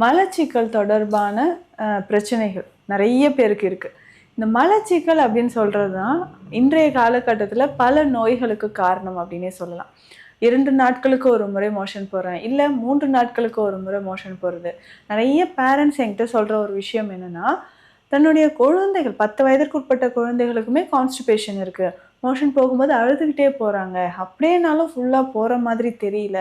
மலச்சிக்கல் தொடர்பான அஹ், பிரச்சனைகள் நிறைய பேருக்கு இருக்குது இந்த மலச்சிக்கல் அப்படின்னு சொல்கிறது தான் இன்றைய காலகட்டத்தில் பல நோய்களுக்கு காரணம் அப்படின்னே சொல்லலாம். இரண்டு நாட்களுக்கு ஒரு முறை மோஷன் போகிறேன் இல்லை மூன்று நாட்களுக்கு ஒரு முறை மோஷன் போகிறது நிறைய பேரண்ட்ஸ் என்கிட்ட சொல்கிற ஒரு விஷயம் என்னென்னா தன்னுடைய குழந்தைகள் பத்து வயதிற்கு உட்பட்ட குழந்தைகளுக்குமே கான்ஸ்டிபேஷன் இருக்குது மோஷன் போகும்போது அழுதுகிட்டே போகிறாங்க அப்படியேனாலும் ஃபுல்லாக போகிற மாதிரி தெரியல.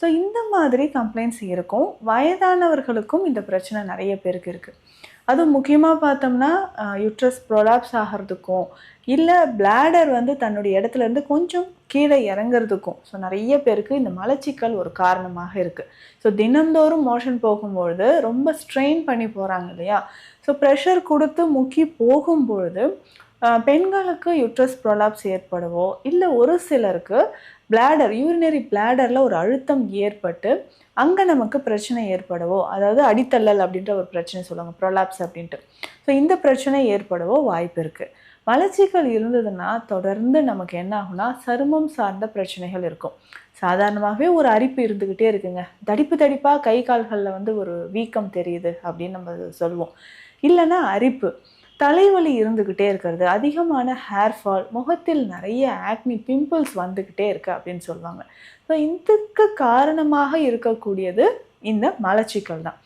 ஸோ இந்த மாதிரி கம்ப்ளைண்ட்ஸ் இருக்கும். வயதானவர்களுக்கும் இந்த பிரச்சனை நிறைய பேருக்கு இருக்குது அதுவும் முக்கியமாக பார்த்தோம்னா யூட்ரஸ் ப்ரொலாப்ஸ் ஆகிறதுக்கும் இல்லை பிளாடர் வந்து தன்னுடைய இடத்துலேருந்து கொஞ்சம் கீழே இறங்குறதுக்கும். ஸோ நிறைய பேருக்கு இந்த மலச்சிக்கல் ஒரு காரணமாக இருக்குது ஸோ தினந்தோறும் மோஷன் போகும்பொழுது ரொம்ப ஸ்ட்ரெயின் பண்ணி போகிறாங்க இல்லையா? ஸோ ப்ரெஷர் கொடுத்து முக்கி போகும்பொழுது பெண்களுக்கு யூட்ரஸ் ப்ரொலாப்ஸ் ஏற்படவோ இல்லை ஒரு சிலருக்கு பிளாடர் யூரினரி பிளாடரில் ஒரு அழுத்தம் ஏற்பட்டு அங்கே நமக்கு பிரச்சனை ஏற்படவோ அதாவது அடித்தள்ளல் அப்படின்ற ஒரு பிரச்சனை சொல்லுவாங்க ப்ரொலாப்ஸ் அப்படின்ட்டு. ஸோ இந்த பிரச்சனை ஏற்படவோ வாய்ப்பு இருக்குது மலச்சிக்கல் இருந்ததுன்னா தொடர்ந்து நமக்கு என்ன ஆகும்னா சருமம் சார்ந்த பிரச்சனைகள் இருக்கும். சாதாரணமாகவே ஒரு அரிப்பு இருந்துக்கிட்டே இருக்குங்க. தடிப்பு தடிப்பாக கை கால்களில் வந்து ஒரு வீக்கம் தெரியுது அப்படின்னு நம்ம சொல்லுவோம். இல்லைன்னா அரிப்பு. தலைவலி இருந்துக்கிட்டே இருக்கிறது. அதிகமான ஹேர் ஃபால் முகத்தில் நிறைய ஆக்னி பிம்பிள்ஸ் வந்துக்கிட்டே இருக்கு அப்படின்னு சொல்லுவாங்க. ஸோ இதுக்கு காரணமாக இருக்கக்கூடியது இந்த மலச்சிக்கல் தான்.